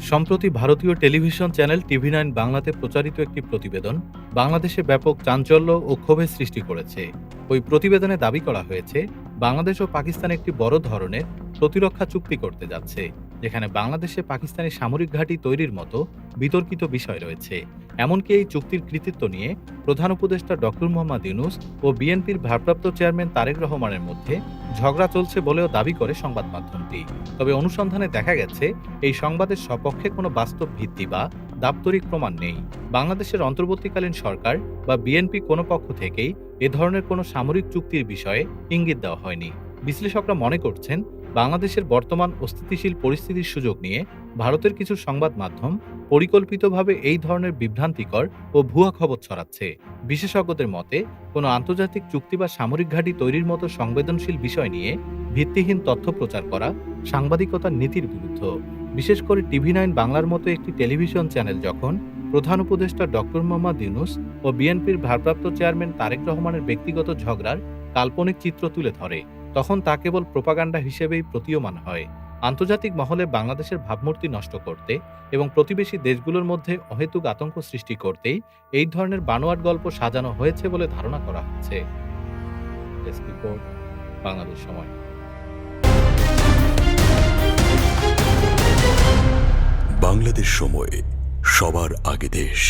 সম্প্রতি ভারতীয় television channel TV nine বাংলাতে প্রচারিত একটি প্রতিবেদন বাংলাদেশে ব্যাপক চাঞ্চল্য ও ক্ষোভের সৃষ্টি করেছে। ওই প্রতিবেদনে দাবি করা হয়েছে, বাংলাদেশ ও পাকিস্তান একটি বড় ধরনের প্রতিরক্ষা চুক্তি করতে যাচ্ছে। যেখানে বাংলাদেশে পাকিস্তানি সামরিক ঘাঁটি তৈরির মতো বিতর্কিত বিষয় রয়েছে। এমনকি এই চুক্তির কৃতিত্ব নিয়ে প্রধান উপদেষ্টা ডক্টর মোহাম্মদ ইউনুস ও বিএনপির ভারপ্রাপ্ত চেয়ারম্যান তারেক রহমানের মধ্যে ঝগড়া চলছে বলেও দাবি করে সংবাদ মাধ্যমটি। তবে অনুসন্ধানে দেখা গেছে, এই সংবাদের সপক্ষে কোনো বাস্তব ভিত্তি বা দাপ্তরিক প্রমাণ নেই। বাংলাদেশের অন্তর্বর্তীকালীন সরকার বা বিএনপি কোনো পক্ষ থেকেই এ ধরনের কোনো সামরিক চুক্তির বিষয়ে ইঙ্গিত দেওয়া হয়নি। বিশ্লেষকরা মনে করছেন, বাংলাদেশের বর্তমান অস্থিতিশীল পরিস্থিতির সুযোগ নিয়ে ভারতের কিছু সংবাদ মাধ্যম পরিকল্পিতভাবে এই ধরনের বিভ্রান্তিকর ও ভুয়া খবর ছড়াচ্ছে। বিশেষজ্ঞদের মতে, কোনো আন্তর্জাতিক চুক্তি বা সামরিক ঘাঁটি তৈরির মতো সংবেদনশীল বিষয় নিয়ে ভিত্তিহীন তথ্য প্রচার করা সাংবাদিকতার নীতির বিরুদ্ধ। বিশেষ করে টিভি নাইন বাংলার মতো একটি টেলিভিশন চ্যানেল যখন প্রধান উপদেষ্টা ডক্টর মোহাম্মদ ইউনুস ও বিএনপির ভারপ্রাপ্ত চেয়ারম্যান তারেক রহমানের ব্যক্তিগত ঝগড়ার কাল্পনিক চিত্র তুলে ধরে। তখন তা কেবল প্রোপাগান্ডা হিসেবেই প্রতীয়মান হয়। আন্তর্জাতিক মহলে বাংলাদেশের ভাবমূর্তি নষ্ট করতে এবং প্রতিবেশী দেশগুলোর মধ্যে অহেতুক আতঙ্ক সৃষ্টি করতেই এই ধরনের বানোয়াট গল্প সাজানো হয়েছে বলে ধারণা করা হচ্ছে। বাংলাদেশ সময়। বাংলাদেশ সময়, সবার আগে দেশ।